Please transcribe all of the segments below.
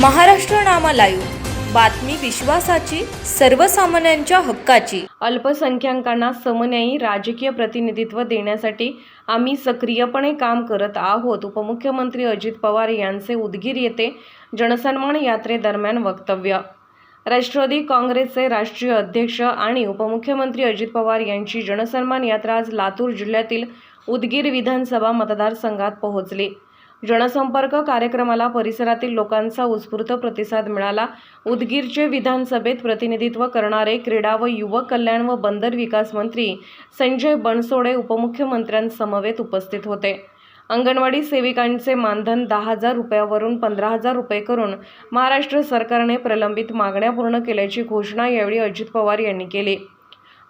Maharashtra Nama live बातमी विश्वासाची सर्वसामान्यांच्या हक्काची. अल्पसंख्याकांना समन्यायी राजकीय प्रतिनिधित्व देण्यासाठी आम्ही सक्रियपणे काम करत आहोत उपमुख्यमंत्री अजित पवार यांचे उदगीर येथे जनसन्मान यात्रेदरम्यान वक्तव्य. राष्ट्रवादी काँग्रेसचे राष्ट्रीय अध्यक्ष आणि उपमुख्यमंत्री अजित पवार यांची जनसन्मान यात्रा आज लातूर जिल्ह्यातील उदगीर विधानसभा मतदारसंघात पोहोचली. जनसंपर्क कार्यक्रमाला परिसरातील लोकांचा उत्स्फूर्त प्रतिसाद मिळाला. उदगीरचे विधानसभेत प्रतिनिधित्व करणारे क्रीडा व युवक कल्याण व बंदर विकास मंत्री संजय बनसोडे उपमुख्यमंत्र्यांसमवेत उपस्थित होते. अंगणवाडी सेविकांचे मानधन दहा हजार रुपयावरून पंधरा हजार रुपये करून महाराष्ट्र सरकारने प्रलंबित मागण्या पूर्ण केल्याची घोषणा यावेळी अजित पवार यांनी केली.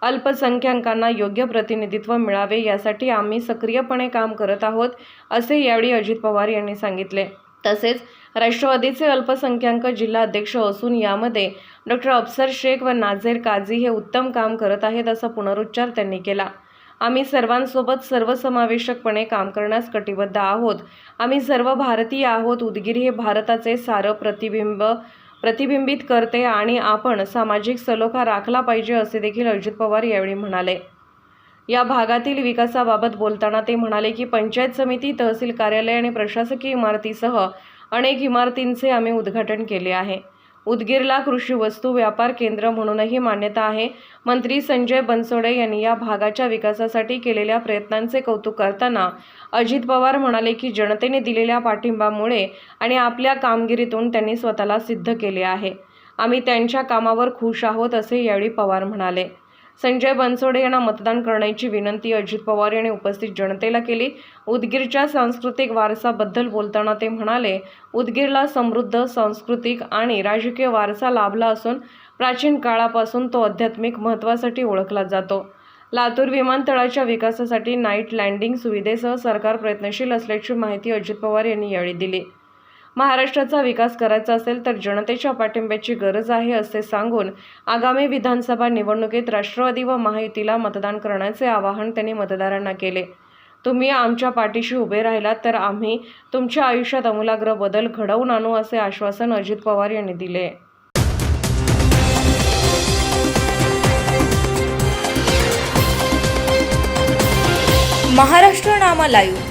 अल्पसंख्याकांना योग्य प्रतिनिधित्व मिळावे यासाठी आम्ही सक्रियपणे काम करत आहोत असे यावेळी अजित पवार यांनी सांगितले. तसेच राष्ट्रवादीचे अल्पसंख्याक जिल्हा अध्यक्ष असून यामध्ये डॉक्टर अफसर शेख व नाझेर काझी हे उत्तम काम करत आहेत असा पुनरुच्चार त्यांनी केला. आम्ही सर्वांसोबत सर्वसमावेशकपणे काम करण्यास कटिबद्ध आहोत. आम्ही सर्व भारतीय आहोत. उदगीर हे भारताचे सारं प्रतिबिंब प्रतिबिंबित करते आणि आपण सामाजिक सलोखा राखला पाहिजे असे देखील अजित पवार यावेळी म्हणाले. या भागातील विकासाबाबत बोलताना ते म्हणाले की पंचायत समिती तहसील कार्यालय आणि प्रशासकीय इमारतीसह अनेक इमारतींचे आम्ही उद्घाटन केले आहे. उदगीरला कृषी वस्तू व्यापार केंद्र म्हणूनही मान्यता आहे. मंत्री संजय बनसोडे यांनी या भागाच्या विकासासाठी केलेल्या प्रयत्नांचे कौतुक करताना अजित पवार म्हणाले की जनतेने दिलेल्या पाठिंबामुळे आणि आपल्या कामगिरीतून त्यांनी स्वतःला सिद्ध केले आहे. आम्ही त्यांच्या कामावर खुश आहोत असे यावेळी पवार म्हणाले. संजय बनसोडे यांना मतदान करण्याची विनंती अजित पवार यांनी उपस्थित जनतेला केली. उदगीरच्या सांस्कृतिक वारसाबद्दल बोलताना ते म्हणाले उदगीरला समृद्ध सांस्कृतिक आणि राजकीय वारसा लाभला असून प्राचीन काळापासून तो आध्यात्मिक महत्त्वासाठी ओळखला जातो. लातूर विमानतळाच्या विकासासाठी नाईट लँडिंग सुविधेसह सरकार प्रयत्नशील असल्याची माहिती अजित पवार यांनी यावेळी दिली. महाराष्ट्राचा विकास करायचा असेल तर जनतेच्या पाठिंब्याची गरज आहे असे सांगून आगामी विधानसभा निवडणुकीत राष्ट्रवादी व महायुतीला मतदान करण्याचे आवाहन त्यांनी मतदारांना केले. तुम्ही आमच्या पाठीशी उभे राहिलात तर आम्ही तुमच्या आयुष्यात आमूलाग्र बदल घडवून आणू असे आश्वासन अजित पवार यांनी दिले. महाराष्ट्र नामा लाईव्ह.